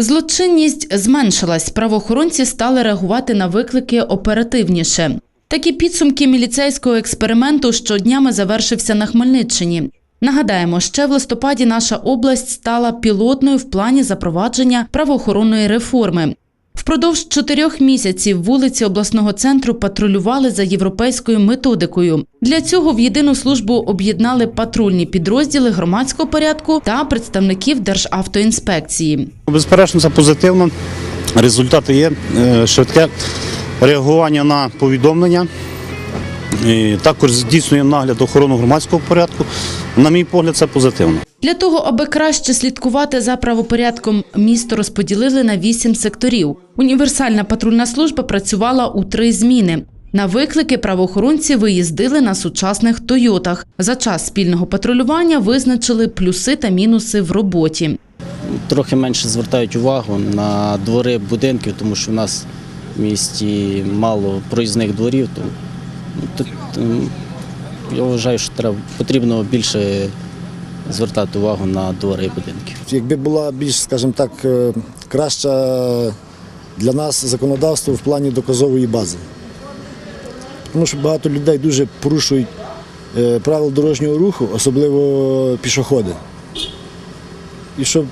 Злочинність зменшилась. Правоохоронці стали реагувати на виклики оперативніше. Такі підсумки міліцейського експерименту щоднями завершився на Хмельниччині. Нагадаємо, ще в листопаді наша область стала пілотною в плані запровадження правоохоронної реформи. Впродовж чотирьох місяців вулиці обласного центру патрулювали за європейською методикою. Для цього в єдину службу об'єднали патрульні підрозділи громадського порядку та представників Державтоінспекції. Безперечно, це позитивно. Результати є е, швидке реагування на повідомлення. Також здійснює нагляд охорону громадського порядку. На мій погляд, це позитивно. Для того, аби краще слідкувати за правопорядком, місто розподілили на вісім секторів. Універсальна патрульна служба працювала у три зміни. На виклики правоохоронці виїздили на сучасних Тойотах. За час спільного патрулювання визначили плюси та мінуси в роботі. трохи менше звертають увагу на двори будинків, тому що в нас в місті мало проїзних дворів. То, ем, я вважаю, що треба, потрібно більше звертати увагу на двори будинків. Якби була більш, скажімо так, е, краща для нас законодавство в плані доказової бази. Тому що багато людей дуже порушують е, правил дорожнього руху, особливо пішоходи. І щоб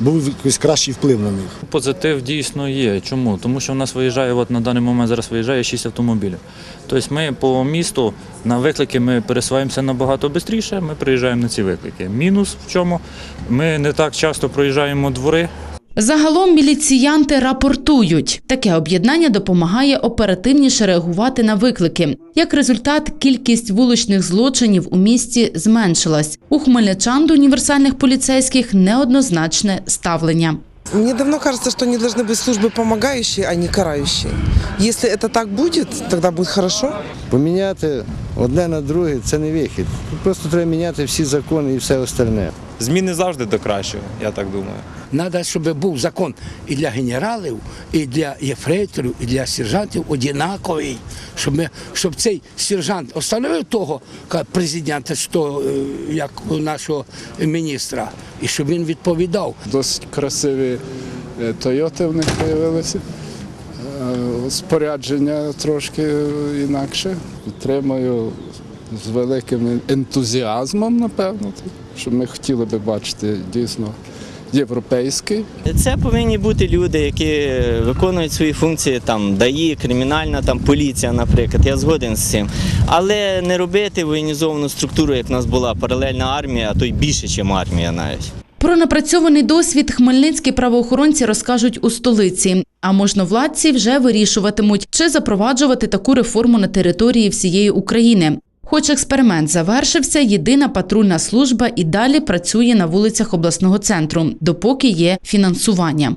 був якийсь кращий вплив на них. Позитив дійсно є. Чому? Тому що в нас виїжджає, от на даний момент зараз виїжджає 6 автомобілів. Тобто ми по місту на виклики ми пересуваємося набагато швидше, ми приїжджаємо на ці виклики. Мінус в чому? Ми не так часто проїжджаємо двори, Загалом міліціянти рапортують. Таке об'єднання допомагає оперативніше реагувати на виклики. Як результат, кількість вуличних злочинів у місті зменшилась. У хмельничан до універсальних поліцейських неоднозначне ставлення. Мне давно кажется, что они должны быть службы помогающие, а не карающие. Если это так будет, тогда будет хорошо. Поміняти одне на друге це не вихід. Просто треба міняти всі закони і все остальне. Зміни завжди до кращого, я так думаю. Треба, щоб був закон і для генералів, і для єфрейторів, і для сержантів однаковий. Щоб, ми, щоб цей сержант остановив того президента, що, е, як нашого міністра, і щоб він відповідав. Досить красиві е, Тойоти в них з'явилися. Е, Спорядження трошки інакше. Підтримую з великим ентузіазмом, напевно, що ми хотіли би бачити дійсно європейський. Це повинні бути люди, які виконують свої функції, там ДАІ, кримінальна там поліція, наприклад. Я згоден з цим. Але не робити воєнізовану структуру, як в нас була паралельна армія, а то й більше, ніж армія навіть. Про напрацьований досвід хмельницькі правоохоронці розкажуть у столиці. А можновладці вже вирішуватимуть, чи запроваджувати таку реформу на території всієї України. Хоч експеримент завершився, єдина патрульна служба і далі працює на вулицях обласного центру, допоки є фінансування.